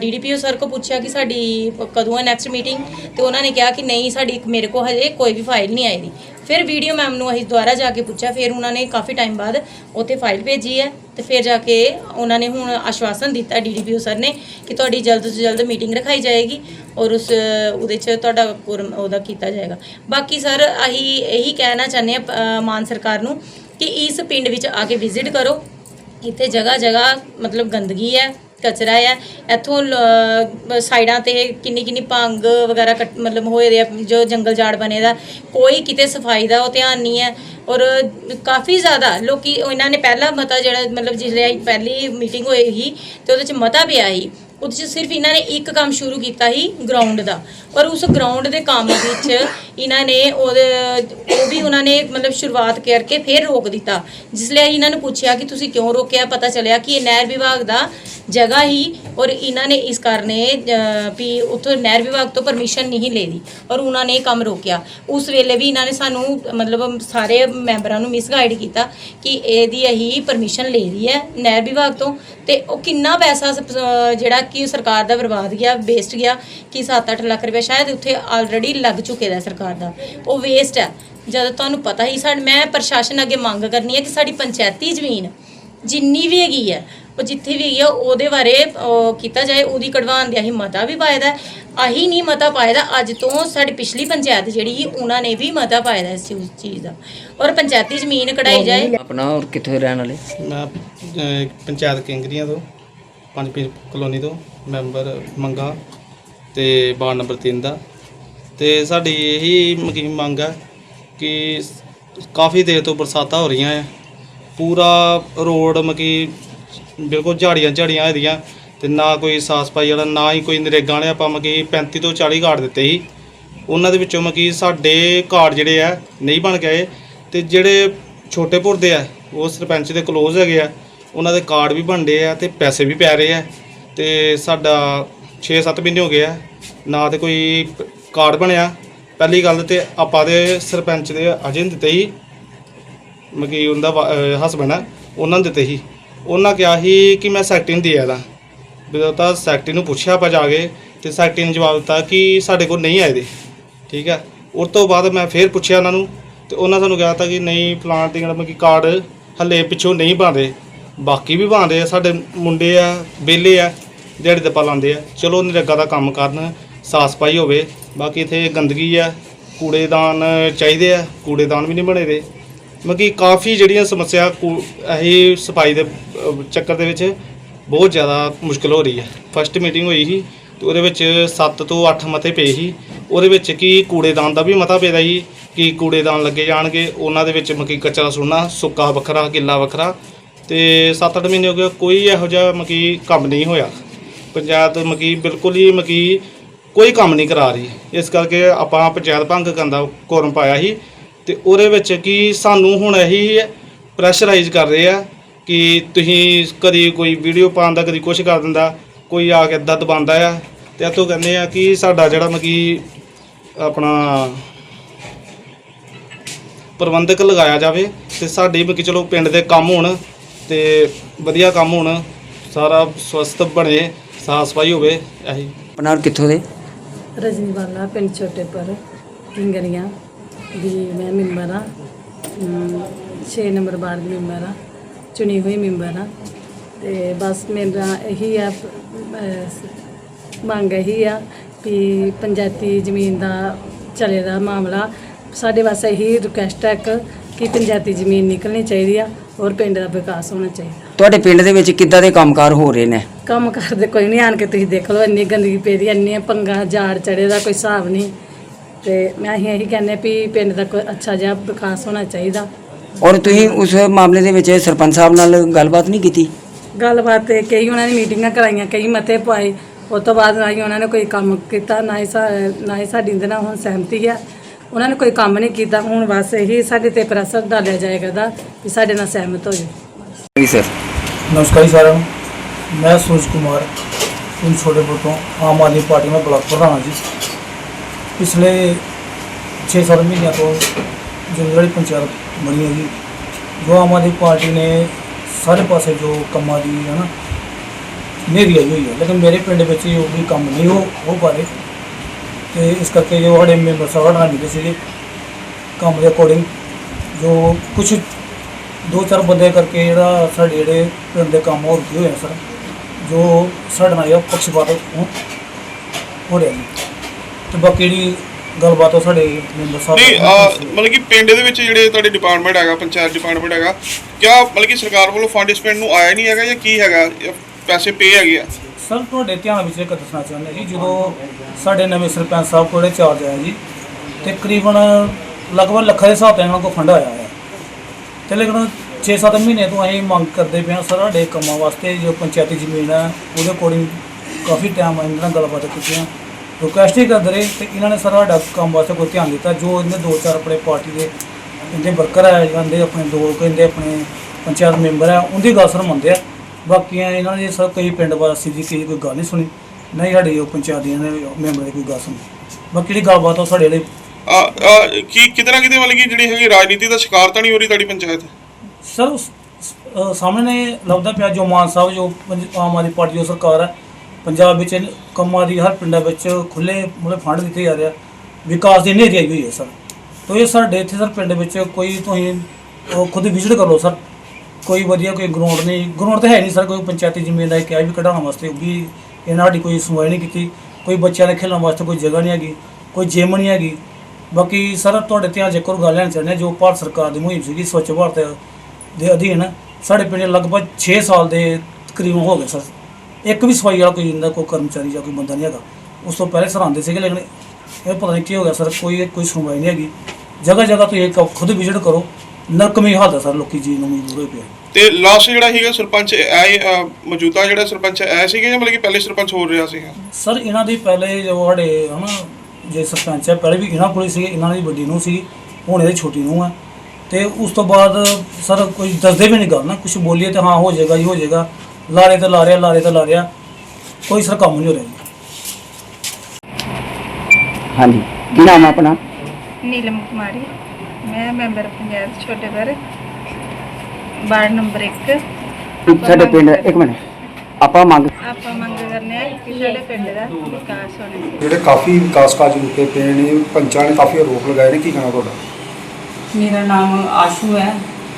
ਡੀਡੀਪੀਓ ਸਰ ਕੋ ਪੁੱਛਿਆ ਕਿ ਸਾਡੀ ਕਦੋਂ ਹੈ ਨੈਕਸਟ ਮੀਟਿੰਗ ਤੇ ਉਹਨਾਂ ਨੇ ਕਿਹਾ ਕਿ ਨਹੀਂ, ਸਾਡੀ ਮੇਰੇ ਕੋ ਹਜੇ ਕੋਈ ਵੀ ਫਾਈਲ ਨਹੀਂ ਆਈ ਦੀ। ਫਿਰ ਵੀਡੀਓ ਮੈਮ ਨੂੰ ਅਸੀਂ ਦੁਬਾਰਾ ਜਾ ਕੇ ਪੁੱਛਿਆ, ਫਿਰ ਉਹਨਾਂ ਨੇ ਕਾਫੀ ਟਾਈਮ ਬਾਅਦ ਉੱਥੇ ਫਾਈਲ ਭੇਜੀ ਹੈ ਤੇ ਫਿਰ ਜਾ ਕੇ ਉਹਨਾਂ ਨੇ ਹੁਣ ਆਸ਼ਵਾਸਨ ਦਿੱਤਾ ਡੀਡੀਪੀਓ ਸਰ ਨੇ ਕਿ ਤੁਹਾਡੀ ਜਲਦ ਤੋਂ ਜਲਦ ਮੀਟਿੰਗ ਰਖਾਈ ਜਾਏਗੀ ਔਰ ਉਸ, ਉਹਦੇ 'ਚ ਤੁਹਾਡਾ ਉਹਦਾ ਕੀਤਾ ਜਾਏਗਾ। ਬਾਕੀ ਸਰ, ਅਸੀਂ ਇਹੀ ਕਹਿਣਾ ਚਾਹੁੰਦੇ ਆ ਮਾਨ ਸਰਕਾਰ ਨੂੰ ਕਿ ਇਸ ਪਿੰਡ ਵਿੱਚ ਆ ਕੇ ਵਿਜ਼ਿਟ ਕਰੋ। ਇੱਥੇ ਜਗ੍ਹਾ ਜਗ੍ਹਾ ਮਤਲਬ ਗੰਦਗੀ ਹੈ, ਕਚਰਾ ਹੈ। ਇੱਥੋਂ ਸਾਈਡਾਂ ਤੇ ਕਿੰਨੀ ਕਿੰਨੀ ਭੰਗ ਵਗੈਰਾ ਮਤਲਬ ਹੋਏ ਦੇ ਜੋ ਜੰਗਲ ਜਾੜ ਬਣੇ ਦਾ। ਕੋਈ ਕਿਤੇ ਸਫ਼ਾਈ ਦਾ ਉਹ ਧਿਆਨ ਨਹੀਂ ਹੈ ਔਰ ਕਾਫੀ ਜ਼ਿਆਦਾ ਲੋਕੀ ਇਹਨਾਂ ਨੇ ਪਹਿਲਾ ਮਤਾ ਜਿਹੜਾ ਮਤਲਬ ਜਿਹੜੇ ਪਹਿਲੀ ਮੀਟਿੰਗ ਹੋਈ ਸੀ ਤੇ ਉਹਦੇ ਚ ਮਤਾ ਪਿਆ ਸੀ। ਉਹਦੇ ਚ ਸਿਰਫ ਇਹਨਾਂ ਨੇ ਇੱਕ ਕੰਮ ਸ਼ੁਰੂ ਕੀਤਾ ਸੀ ਗਰਾਊਂਡ ਦਾ। ਪਰ ਉਸ ਗਰਾਊਂਡ ਦੇ ਕੰਮ ਵਿੱਚ ਇਹਨਾਂ ਨੇ ਉਹਦੇ, ਉਹ ਵੀ ਉਹਨਾਂ ਨੇ ਮਤਲਬ ਸ਼ੁਰੂਆਤ ਕਰਕੇ ਫਿਰ ਰੋਕ ਦਿੱਤਾ। ਜਿਸ ਲਈ ਇਹਨਾਂ ਨੂੰ ਪੁੱਛਿਆ ਕਿ ਤੁਸੀਂ ਕਿਉਂ ਰੋਕਿਆ? ਪਤਾ ਚੱਲਿਆ ਕਿ ਇਹ ਨਹਿਰ ਵਿਭਾਗ ਦਾ ਜਗ੍ਹਾ ਹੀ ਔਰ ਇਹਨਾਂ ਨੇ ਇਸ ਕਾਰਨੇ ਵੀ ਉੱਥੋਂ ਨਹਿਰ ਵਿਭਾਗ ਤੋਂ ਪਰਮਿਸ਼ਨ ਨਹੀਂ ਲਈ ਔਰ ਉਹਨਾਂ ਨੇ ਕੰਮ ਰੋਕਿਆ। ਉਸ ਵੇਲੇ ਵੀ ਇਹਨਾਂ ਨੇ ਸਾਨੂੰ ਮਤਲਬ ਸਾਰੇ ਮੈਂਬਰਾਂ ਨੂੰ ਮਿਸਗਾਈਡ ਕੀਤਾ ਕਿ ਇਹਦੀ ਅਸੀਂ ਪਰਮਿਸ਼ਨ ਲੈ ਲਈ ਹੈ ਨਹਿਰ ਵਿਭਾਗ ਤੋਂ ਤੇ ਉਹ ਕਿੰਨਾ ਪੈਸਾ ਜਿਹੜਾ ਕਿ ਸਰਕਾਰ ਦਾ ਬਰਬਾਦ ਗਿਆ ਵੇਸਟ ਗਿਆ ਕਿ 7-8 ਲੱਖ ਰੁਪਏ ਸ਼ਾਇਦ ਉੱਥੇ ਆਲਰੇਡੀ ਲੱਗ ਚੁੱਕੇ ਦਾ ਸਰਕਾਰ ਦਾ। ਉਹ ਵੇਸਟ ਹੈ। ਜਦ ਤੁਹਾਨੂੰ ਪਤਾ ਹੀ ਸਾਡ ਮੈਂ ਪ੍ਰਸ਼ਾਸਨ ਅੱਗੇ ਮੰਗ ਕਰਨੀ ਹੈ ਕਿ ਸਾਡੀ ਪੰਚਾਇਤੀ ਜ਼ਮੀਨ ਜਿੰਨੀ ਵੀ ਹੈਗੀ ਹੈ ਉਹ ਜਿੱਥੇ ਵੀ ਹੈਗੀ ਆ ਉਹਦੇ ਬਾਰੇ ਕੀਤਾ ਜਾਏ ਉਹਦੀ ਕਢਵਾਉਣ ਦੀ ਅਸੀਂ ਮਤਾ ਵੀ ਪਾਇਦਾ। ਆਹੀ ਨਹੀਂ ਮਤਾ ਪਾਇਦਾ ਅੱਜ ਤੋਂ ਸਾਡੀ ਪਿਛਲੀ ਪੰਚਾਇਤ ਜਿਹੜੀ ਸੀ ਉਹਨਾਂ ਨੇ ਵੀ ਮਤਾ ਪਾਇਦਾ ਇਸ ਚੀਜ਼- ਚੀਜ਼ ਦਾ। ਔਰ ਪੰਚਾਇਤੀ ਜ਼ਮੀਨ ਕਢਾਈ ਜਾਏ। ਆਪਣਾ ਔਰ ਕਿੱਥੋਂ ਰਹਿਣ ਵਾਲੇ? ਮੈਂ ਪੰਚਾਇਤ ਕਿੰਗਰੀਆਂ ਤੋਂ। ਪੰਜ ਪੀਰ ਕਲੋਨੀ ਤੋਂ ਮੈਂਬਰ ਮੰਗਾ ਤੇ ਵਾਰਡ ਨੰਬਰ 3 ਦਾ। ਤੇ ਸਾਡੀ ਇਹੀ ਮਕੀ ਮੰਗ ਹੈ ਕਿ ਕਾਫੀ ਦੇਰ ਤੋਂ ਬਰਸਾਤਾਂ ਹੋ ਰਹੀਆਂ ਆ। ਪੂਰਾ ਰੋਡ ਮਕੀ ਬਿਲਕੁਲ ਝਾੜੀਆਂ ਝਾੜੀਆਂ ਹੋ ਰਹੀਆਂ ਤੇ ਨਾ ਕੋਈ ਸਾਫ਼ ਸਫ਼ਾਈ ਵਾਲਾ, ਨਾ ਹੀ ਕੋਈ ਨਰੇਗਾ ਵਾਲੇ ਆਪਾਂ ਮਕੀ 35 ਤੋਂ 40 ਕਾਰਡ ਦਿੱਤੇ ਸੀ। ਉਹਨਾਂ ਦੇ ਵਿੱਚੋਂ ਮਕੀ ਸਾਡੇ ਕਾਰਡ ਜਿਹੜੇ ਆ ਨਹੀਂ ਬਣ ਗਏ। ਤੇ ਜਿਹੜੇ ਛੋਟੇ ਪੁਰਦੇ ਆ, ਉਹ ਸਰਪੰਚ ਦੇ ਕਲੋਜ਼ ਹੈਗੇ ਆ। ਉਹਨਾਂ ਦੇ ਕਾਰਡ ਵੀ ਬਣਦੇ ਆ ਤੇ ਪੈਸੇ ਵੀ ਪੈ ਰਹੇ ਆ ਤੇ ਸਾਡਾ 6-7 ਮਹੀਨੇ ਹੋ ਗਏ ਆ, ਨਾ ਤੇ ਕੋਈ ਕਾਰਡ ਬਣਿਆ। ਪਹਿਲੀ ਗੱਲ ਤੇ ਆਪਾਂ ਦੇ ਸਰਪੰਚ ਦੇ ਅਜੇ ਨਹੀਂ ਦਿੱਤੇ ਸੀ ਮਗੀ ਉਹਦਾ ਹਸਬੰਡ ਆ, ਉਹਨਾਂ ਨੂੰ ਦਿੱਤੇ ਸੀ। ਉਹਨਾਂ ਕਿਹਾ ਸੀ ਕਿ ਮੈਂ ਸੈਕਟਰੀ ਨੂੰ ਦੇ ਆਦਾ ਵੀ ਤਾਂ ਸੈਕਟਰੀ ਨੂੰ ਪੁੱਛਿਆ ਆਪਾਂ ਜਾ ਕੇ ਤੇ ਸੈਕਟਰੀ ਨੇ ਜਵਾਬ ਦਿੱਤਾ ਕਿ ਸਾਡੇ ਕੋਲ ਨਹੀਂ ਆਏ ਦੇ। ਠੀਕ ਹੈ ਉਸ ਤੋਂ ਬਾਅਦ ਮੈਂ ਫੇਰ ਪੁੱਛਿਆ ਉਹਨਾਂ ਨੂੰ ਤੇ ਉਹਨਾਂ ਸਾਨੂੰ ਕਿਹਾ ਤਾਂ ਕਿ ਨਹੀਂ, ਫਲਾਣ ਦੀ ਕਿ ਕਾਰਡ ਹੱਲੇ ਪਿੱਛੋਂ ਨਹੀਂ ਪਾਉਂਦੇ ਬਾਕੀ ਵੀ ਬਣਦੇ ਆ, ਸਾਡੇ ਮੁੰਡੇ ਆ ਬੇਲੇ ਆ, ਦਿਹਾੜੀ ਦੱਪਾ ਲਾਉਂਦੇ ਆ। ਚਲੋ ਨਰੇਗਾ ਦਾ ਕੰਮ ਕਰਨ ਸਾਫ਼ ਸਫ਼ਾਈ ਹੋਵੇ। ਬਾਕੀ ਇੱਥੇ ਗੰਦਗੀ ਆ, ਕੂੜੇਦਾਨ ਚਾਹੀਦੇ ਆ, ਕੂੜੇਦਾਨ ਵੀ ਨਹੀਂ ਬਣੇ ਦੇ। ਮਗੀ ਕਾਫੀ ਜਿਹੜੀਆਂ ਸਮੱਸਿਆ ਕੂ- ਇਹ ਸਫ਼ਾਈ ਦੇ ਚੱਕਰ ਦੇ ਵਿੱਚ ਬਹੁਤ ਜ਼ਿਆਦਾ ਮੁਸ਼ਕਲ ਹੋ ਰਹੀ ਹੈ ਫਸਟ ਮੀਟਿੰਗ ਹੋਈ ਸੀ ਤੇ ਉਹਦੇ ਵਿੱਚ 7 ਤੋਂ 8 ਮਤੇ ਪਏ ਸੀ। ਉਹਦੇ ਵਿੱਚ ਕੀ ਕੂੜੇਦਾਨ ਦਾ ਵੀ ਮਤਾ ਪਿਆ ਸੀ, ਕਿ ਕੂੜੇਦਾਨ ਲੱਗੇ ਜਾਣਗੇ, ਉਹਨਾਂ ਦੇ ਵਿੱਚ ਮਕੀ ਕਚਰਾ ਸੁੱਟਣਾ ਸੁੱਕਾ ਵੱਖਰਾ, ਗਿੱਲਾ ਵੱਖਰਾ। ਤੇ 7-8 ਮਹੀਨੇ ਹੋ ਗਏ ਕੋਈ ਇਹੋ ਜਿਹਾ ਮਕੀ ਕੰਮ ਨਹੀਂ ਹੋਇਆ। ਪੰਚਾਇਤ ਮਕੀ ਬਿਲਕੁਲ ਹੀ ਮਕੀ ਕੋਈ ਕੰਮ ਨਹੀਂ ਕਰਾ ਰਹੀ। ਇਸ ਕਰਕੇ ਆਪਾਂ ਪੰਚਾਇਤ ਭੰਗ ਕਰਨ ਦਾ ਕੋਰਮ ਪਾਇਆ ਸੀ ਤੇ ਉਹਦੇ ਵਿੱਚ ਕੀ ਸਾਨੂੰ ਹੁਣ ਇਹੀ ਪ੍ਰੈਸ਼ਰਾਈਜ਼ ਕਰ ਰਹੇ ਆ ਕਿ ਤੁਸੀਂ ਕਦੀ ਕੋਈ ਵੀਡੀਓ ਪਾਉਣ ਦਾ ਕਦੀ ਕੁਛ ਕਰ ਦਿੰਦਾ, ਕੋਈ ਆ ਕੇ ਅੱਧਾ ਦਬਾਉਂਦਾ ਆ ਤੇ ਤੋਂ ਕਹਿੰਦੇ ਆ ਕਿ ਸਾਡਾ ਜਿਹੜਾ ਮਕੀ ਆਪਣਾ ਪ੍ਰਬੰਧਕ ਲਗਾਇਆ ਜਾਵੇ ਤੇ ਸਾਡੇ ਮਕੀ ਚਲੋ ਪਿੰਡ ਦੇ ਕੰਮ ਹੋਣ ਤੇ ਵਧੀਆ ਕੰਮ ਹੋਣ ਸਾਰਾ ਸਵਸਥ ਬਣੇ ਸਾਫ਼ ਸਫ਼ਾਈ ਹੋਵੇ ਇਹੀ। ਆਪਣਾ ਕਿੱਥੋਂ ਦੇ? ਰਜਨੀ ਵਾਲਾ ਪਿੰਡ ਛੋਟੇ ਪਰ ਕਿੰਗਰੀਆਂ ਦੀ ਮੈਂ ਮੈਂਬਰ ਹਾਂ। 6 ਨੰਬਰ ਵਾਰਡ ਦੀ ਮੈਂਬਰ ਹਾਂ ਚੁਣੀ ਹੋਈ ਮੈਂਬਰ ਹਾਂ। ਤੇ ਬਸ ਮੇਰਾ ਇਹੀ ਆ ਮੰਗ ਇਹੀ ਆ ਕਿ ਪੰਚਾਇਤੀ ਜ਼ਮੀਨ ਦਾ ਚਲੇ ਦਾ ਮਾਮਲਾ। ਸਾਡੇ ਵਾਸਤੇ ਇਹੀ ਰਿਕੁਐਸਟ ਹੈ ਇੱਕ ਕਿ ਪੰਚਾਇਤੀ ਜ਼ਮੀਨ ਨਿਕਲਣੀ ਚਾਹੀਦੀ ਆ। ਔਰ ਪਿੰਡ ਦਾ ਵਿਕਾਸ ਹੋਣਾ ਚਾਹੀਦਾ। ਤੁਹਾਡੇ ਪਿੰਡ ਦੇ ਵਿੱਚ ਕਿੱਦਾਂ ਦੇ ਕੰਮਕਾਰ ਹੋ ਰਹੇ ਨੇ? ਕੰਮ ਕਰਦੇ ਕੋਈ ਨਹੀਂ ਆਣ ਕੇ ਤੁਸੀਂ ਦੇਖ ਲਓ ਇੰਨੀ ਗੰਦਗੀ ਪਈ ਦੀ ਇੰਨੀਆਂ ਪੰਗਾ ਝਾੜ ਚੜੇ ਦਾ ਕੋਈ ਹਿਸਾਬ ਨਹੀਂ। ਤੇ ਮੈਂ ਅਸੀਂ ਇਹੀ ਕਹਿੰਦੇ ਵੀ ਪਿੰਡ ਦਾ ਕੋਈ ਅੱਛਾ ਜਿਹਾ ਵਿਕਾਸ ਹੋਣਾ ਚਾਹੀਦਾ। ਔਰ ਤੁਸੀਂ ਉਸ ਮਾਮਲੇ ਦੇ ਵਿੱਚ ਸਰਪੰਚ ਸਾਹਿਬ ਨਾਲ ਗੱਲਬਾਤ ਨਹੀਂ ਕੀਤੀ? ਗੱਲਬਾਤ ਤੇ ਕਈ ਉਹਨਾਂ ਨੇ ਮੀਟਿੰਗਾਂ ਕਰਾਈਆਂ ਕਈ ਮਤੇ ਪਾਏ ਉਸ ਤੋਂ ਬਾਅਦ ਨਾ ਹੀ ਉਹਨਾਂ ਨੇ ਕੋਈ ਕੰਮ ਕੀਤਾ ਨਾ ਹੀ ਸਾ- ਨਾ ਹੀ ਸਾਡੀ ਇਹਦੇ ਨਾਲ ਹੁਣ ਸਹਿਮਤੀ ਆ। ਉਹਨਾਂ ਨੇ ਕੋਈ ਕੰਮ ਨਹੀਂ ਕੀਤਾ। ਹੁਣ ਬਸ ਇਹੀ ਸਾਡੇ ਤੇ ਪ੍ਰੈਸ਼ਰ ਡਾਲਿਆ ਜਾਏਗਾ ਦਾ ਵੀ ਸਾਡੇ ਨਾਲ ਸਹਿਮਤ ਹੋ ਜਾਓ। ਜੀ ਸਰ ਨਮਸਕਾਰ ਜੀ ਸਾਰਿਆਂ ਨੂੰ। ਮੈਂ ਸੂਰਜ ਕੁਮਾਰ ਪਿੰਡ ਛੋਟੇਪੁਰ ਤੋਂ ਆਮ ਆਦਮੀ ਪਾਰਟੀ ਦਾ ਬਲਾਕ ਪ੍ਰਧਾਨ ਹਾਂ ਜੀ। ਪਿਛਲੇ 6-7 ਮਹੀਨਿਆਂ ਤੋਂ ਜਿਹੜੀ ਜਿਹੜੀ ਪੰਚਾਇਤ ਬਣੀ ਹੈ ਜੀ। ਜੋ ਆਮ ਆਦਮੀ ਪਾਰਟੀ ਨੇ ਸਾਰੇ ਪਾਸੇ ਜੋ ਕੰਮਾਂ ਦੀ ਹੈ ਨਾ ਨੇਰੀ ਆਈ ਹੋਈ ਹੈ। ਲੇਕਿਨ ਮੇਰੇ ਪਿੰਡ ਵਿੱਚ ਜੋ ਵੀ ਕੰਮ ਨਹੀਂ ਹੋ ਹੋ ਪਾ ਰਹੇ ਤੇ ਇਸ ਕਰਕੇ ਜੋ ਸਾਡੇ ਮੈਂਬਰ ਸਾਹਿਬ ਨਾਲ ਮਿਲੇ ਸੀਗੇ ਕੰਮ ਦੇ ਅਕੋਰਡਿੰਗ ਜੋ ਕੁਝ ਦੋ ਚਾਰ ਬੰਦੇ ਕਰਕੇ ਜਿਹੜਾ ਸਾਡੇ ਜਿਹੜੇ ਪਿੰਡ ਦੇ ਕੰਮ ਹੋ ਰੁਕੇ ਹੋਏ ਸਰ ਜੋ ਸਾਡੇ ਨਾਲ ਇਹ ਪੱਖਪਾਤ ਹੋ ਹੋ ਰਿਹਾ ਜੀ ਤੇ ਬਾਕੀ ਜਿਹੜੀ ਗੱਲਬਾਤ ਉਹ ਸਾਡੇ ਮੈਂਬਰ ਸਾਹਿਬ ਨਹੀਂ ਨਾਲ ਅਹ। ਮਤਲਬ ਕਿ ਪਿੰਡ ਦੇ ਵਿੱਚ ਜਿਹੜੇ ਤੁਹਾਡੇ ਡਿਪਾਰਟਮੈਂਟ ਹੈਗਾ ਪੰਚਾਇਤ ਡਿਪਾਰਟਮੈਂਟ ਹੈਗਾ ਕਿਆ ਮਤਲਬ ਕਿ ਸਰਕਾਰ ਵੱਲੋਂ ਫੰਡ ਇਸ ਪਿੰਡ ਨੂੰ ਆਇਆ ਨਹੀਂ ਹੈਗਾ ਜਾਂ ਕੀ ਹੈਗਾ ਪੈਸੇ ਪੇ ਹੈਗੇ ਆ ਸਰ, ਤੁਹਾਡੇ ਧਿਆਨ ਵਿੱਚ ਇੱਕ ਦੱਸਣਾ ਚਾਹੁੰਦੇ ਜੀ, ਜਦੋਂ ਸਾਡੇ ਨਵੇਂ ਸਰਪੰਚ ਸਾਹਿਬ ਕੋਲੇ ਚਾਰਜ ਆਇਆ ਜੀ, ਤਕਰੀਬਨ ਲਗਭਗ ਲੱਖਾਂ ਦੇ ਹਿਸਾਬ 'ਤੇ ਇਹਨਾਂ ਕੋਲ ਫੰਡ ਆਇਆ ਹੈ ਤੇ ਲੇਕਿਨ 6-7 ਮਹੀਨੇ ਤੋਂ ਅਸੀਂ ਮੰਗ ਕਰਦੇ ਪਏ ਹਾਂ, ਸਰ, ਸਾਡੇ ਕੰਮਾਂ ਵਾਸਤੇ ਜੋ ਪੰਚਾਇਤੀ ਜ਼ਮੀਨ ਹੈ ਉਹਦੇ ਅਕੋਰਡਿੰਗ ਕਾਫੀ ਟਾਈਮ ਇਹਨਾਂ ਨਾਲ ਗੱਲਬਾਤ ਕੀਤੀ ਹੈ ਰਿਕੁਐਸਟ ਹੀ ਕਰਦੇ ਰਹੇ ਤੇ ਇਹਨਾਂ ਨੇ ਸਰ, ਸਾਡਾ ਕੰਮ ਵਾਸਤੇ ਕੋਈ ਧਿਆਨ ਦਿੱਤਾ। ਜੋ ਇਹਨੇ ਦੋ ਚਾਰ ਆਪਣੇ ਪਾਰਟੀ ਦੇ ਇਹਦੇ ਵਰਕਰ ਹੈ ਜਾਂਦੇ ਆਪਣੇ ਦੋ, ਕਹਿੰਦੇ ਆਪਣੇ ਪੰਚਾਇਤ ਮੈਂਬਰ ਹੈ ਉਹਦੀ ਗੱਲ ਸਰ ਮੰਨਦੇ ਆ। ਬਾਕੀਆਂ ਇਹਨਾਂ ਨੇ ਸਰ ਕਈ ਪਿੰਡ ਵਾਸੀ ਦੀ ਕਈ ਕੋਈ ਗੱਲ ਨਹੀਂ ਸੁਣੀ ਨਹੀਂ ਸਾਡੀ ਉਹ ਪੰਚਾਇਤ ਨੇ ਮੈਂਬਰ ਦੀ ਕੋਈ ਗੱਲ ਸੁਣੀ। ਬਾਕੀ ਜਿਹੜੀ ਗੱਲਬਾਤ ਆ ਉਹ ਸਾਡੇ ਅਹ, ਅਹ, ਕੀ ਕਿਤੇ ਨਾ ਕਿਤੇ ਮਤਲਬ ਕਿ ਜਿਹੜੀ ਹੈਗੀ ਰਾਜਨੀਤੀ ਦਾ ਸ਼ਿਕਾਰ ਤਾਂ ਨਹੀਂ ਹੋ ਰਹੀ ਤੁਹਾਡੀ ਪੰਚਾਇਤ? ਸਰ ਉਸ- ਸਾਹਮਣੇ ਲੱਭਦਾ ਪਿਆ ਜੋ ਮਾਨ ਸਾਹਿਬ ਜੋ ਪੰਜ- ਆਮ ਆਦਮੀ ਪਾਰਟੀ ਦੀ ਸਰਕਾਰ ਹੈ ਪੰਜਾਬ ਵਿੱਚ ਕੰਮਾਂ ਦੀ ਹਰ ਪਿੰਡਾਂ ਵਿੱਚ ਖੁੱਲੇ ਮਤਲਬ ਫੰਡ ਦਿੱਤੇ ਜਾ ਰਿਹਾ ਵਿਕਾਸ ਦੀ ਨੇਰੀ ਆਈ ਹੋਈ ਹੈ ਸਰ। ਤੋ ਇਹ ਸਾਡੇ ਇੱਥੇ ਸਰ ਪਿੰਡ ਵਿੱਚ ਕੋਈ ਤੁਸੀਂ ਉਹ ਖੁਦ ਵਿਜ਼ਿਟ ਕਰੋ ਸਰ। ਕੋਈ ਵਧੀਆ ਕੋਈ ਗਰਾਊਂਡ ਨਹੀਂ। ਗਰਾਊਂਡ ਤਾਂ ਹੈ ਨਹੀਂ ਸਰ, ਕੋਈ ਪੰਚਾਇਤੀ ਜ਼ਮੀਨ ਦਾ ਕਿਹਾ ਵੀ ਕਢਾਉਣ ਵਾਸਤੇ ਉਹ ਵੀ ਇਹਨਾਂ ਸਾਡੀ ਕੋਈ ਸੁਣਵਾਈ ਨਹੀਂ ਕੀਤੀ। ਕੋਈ ਬੱਚਿਆਂ ਦੇ ਖੇਡਣ ਵਾਸਤੇ ਕੋਈ ਜਗ੍ਹਾ ਨਹੀਂ ਹੈਗੀ, ਕੋਈ ਜਿਮ ਨਹੀਂ ਹੈਗੀ। ਬਾਕੀ ਸਰ, ਤੁਹਾਡੇ ਧਿਆਨ 'ਚ ਇੱਕ ਗੱਲ ਲੈਣੀ ਚਾਹੁੰਦੇ ਹਾਂ ਜੋ ਭਾਰਤ ਸਰਕਾਰ ਦੀ ਮੁਹਿੰਮ ਸੀਗੀ ਸਵੱਛ ਭਾਰਤ ਦੇ ਅਧੀਨ, ਸਾਡੇ ਪਿੰਡ ਲਗਭਗ 6 ਸਾਲ ਦੇ ਤਕਰੀਬਨ ਹੋ ਗਏ ਸਰ। ਇੱਕ ਵੀ ਸਫ਼ਾਈ ਵਾਲਾ ਕੋਈ ਇਹਦਾ ਕੋਈ ਕਰਮਚਾਰੀ ਜਾਂ ਕੋਈ ਬੰਦਾ ਨਹੀਂ ਹੈਗਾ। ਉਸ ਤੋਂ ਪਹਿਲੇ ਸਰ ਆਉਂਦੇ ਸੀਗੇ, ਲੇਕਿਨ ਇਹ ਪਤਾ ਨਹੀਂ ਕੀ ਹੋ ਗਿਆ ਸਰ, ਕੋਈ ਕੋਈ ਸੁਣਵਾਈ ਨਹੀਂ ਹੈਗੀ। ਜਗ੍ਹਾ ਜਗ੍ਹਾ ਤੁਸੀਂ ਖੁਦ ਵਿਜ਼ਿਟ ਕਰੋ। ਨਰਕਮੀ ਹਾਲਤ ਹੈ ਸਰ, ਲੋਕੀ ਜੀ ਨੂੰ ਮਜਬੂਰ ਹੋਏ ਪਿਆ ਤੇ ਲਾਸਟ ਜਿਹੜਾ ਹੈਗਾ ਸਰਪੰਚ ਆਏ ਮੌਜੂਦਾ ਜਿਹੜਾ ਸਰਪੰਚ ਆਇਆ ਸੀਗਾ ਜਾਂ ਮਤਲਬ ਕਿ ਪਹਿਲੇ ਸਰਪੰਚ ਹੋ ਰਿਹਾ ਸੀਗਾ? ਸਰ ਇਹਨਾਂ ਦੀ ਪਹਿਲੇ ਜੋ ਸਾਡੇ ਹਨਾ ਜੇ ਸਰਪੰਚ ਹੈ ਪਹਿਲੇ ਵੀ ਇਹਨਾਂ ਕੋਲ ਹੀ ਸੀ ਇਹਨਾਂ ਦੀ ਵੱਡੀ ਨੂੰ ਸੀ ਹੁਣ ਇਹਦੀ ਛੋਟੀ ਨੂੰ ਹੈ। ਤੇ ਉਸ ਤੋਂ ਬਾਅਦ ਸਰ ਕੋਈ ਦੱਸਦੇ ਵੀ ਨਹੀਂ ਗੱਲ ਨਾ ਕੁਝ ਬੋਲੀਏ ਤੇ ਹਾਂ ਹੋ ਜਾਏਗਾ ਜੀ ਹੋ ਜਾਏਗਾ। ਲਾਰੇ ਤੇ ਲਾ ਰਿਹਾ ਲਾਰੇ ਤੇ ਲਾ ਰਿਹਾ ਕੋਈ ਸਰ ਕੰਮ ਨਹੀਂ ਹੋ ਰਿਹਾ ਹਾਂਜੀ। ਕੀ ਨਾਮ ਹੈ ਆਪਣਾ? ਨੀਲਮ ਕੁਮਾਰੀ। ਮੈਂ ਮੈਂਬਰ ਪੰਚਾਇਤ ਛੋਟੇ ਘਰ ਵਾਰਡ ਨੰਬਰ 1 ਸਾਡੇ ਪਿੰਡ ਇੱਕ ਮਿੰਟ। ਆਪਾਂ ਮੰਗ ਆਪਾਂ ਮੰਗ ਕਰਨੇ ਆ ਕਿ ਸਾਡੇ ਪਿੰਡ ਦਾ ਵਿਕਾਸ ਹੋਣਾ ਜਿਹੜੇ ਕਾਫੀ ਵਿਕਾਸ ਕਾਰਜ ਰੁਕੇ ਪਏ ਨੇ ਪੰਚਾਂ ਨੇ ਕਾਫੀ ਆਰੋਪ ਲਗਾਏ ਨੇ। ਕੀ ਕਹਿਣਾ ਤੁਹਾਡਾ? ਮੇਰਾ ਨਾਮ ਆਸ਼ੂ ਹੈ।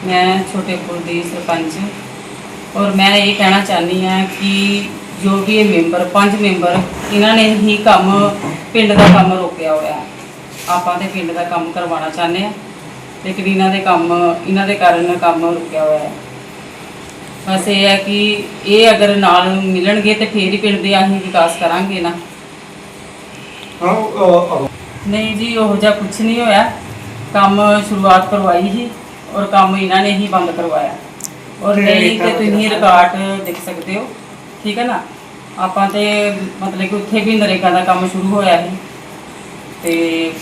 ਮੈਂ ਛੋਟੇਪੁਰ ਦੀ ਸਰਪੰਚ। ਔਰ ਮੈਂ ਇਹ ਕਹਿਣਾ ਚਾਹਨੀ ਹਾਂ ਕਿ ਜੋ ਵੀ ਇਹ ਮੈਂਬਰ ਪੰਜ ਮੈਂਬਰ ਇਹਨਾਂ ਨੇ ਹੀ ਕੰਮ ਪਿੰਡ ਦਾ ਕੰਮ ਰੋਕਿਆ ਹੋਇਆ। ਆਪਾਂ ਤੇ ਪਿੰਡ ਦਾ ਕੰਮ ਕਰਵਾਉਣਾ ਚਾਹੁੰਦੇ ਹਾਂ। ਲੇਕਿਨ ਇਹਨਾਂ ਦੇ ਕੰਮ ਇਹਨਾਂ ਦੇ ਕਾਰਨ ਕੰਮ ਰੁਕਿਆ ਹੋਇਆ ਹੈ। ਬਸ ਇਹ ਹੈ ਕਿ ਇਹ ਅਗਰ ਨਾਲ ਮਿਲਣਗੇ ਤੇ ਫੇਰ ਹੀ ਪਿੰਡ ਦੇ ਆਹੀ ਵਿਕਾਸ ਕਰਾਂਗੇ ਨਾ। ਨਹੀਂ ਜੀ ਉਹ ਜਿਹਾ ਕੁਝ ਨਹੀਂ ਹੋਇਆ। ਕੰਮ ਸ਼ੁਰੂਆਤ ਕਰਵਾਈ ਸੀ ਔਰ ਕੰਮ ਇਹਨਾਂ ਨੇ ਹੀ ਬੰਦ ਕਰਵਾਇਆ। ਔਰ ਨਹੀਂ ਤੇ ਤੁਸੀਂ ਰਿਕਾਰਡ ਦੇਖ ਸਕਦੇ ਹੋ। ਠੀਕ ਹੈ ਨਾ? ਆਪਾਂ ਤੇ ਮਤਲਬ ਕਿ ਉੱਥੇ ਵੀ ਨਰੇਗਾ ਦਾ ਕੰਮ ਸ਼ੁਰੂ ਹੋਇਆ ਸੀ। ਤੇ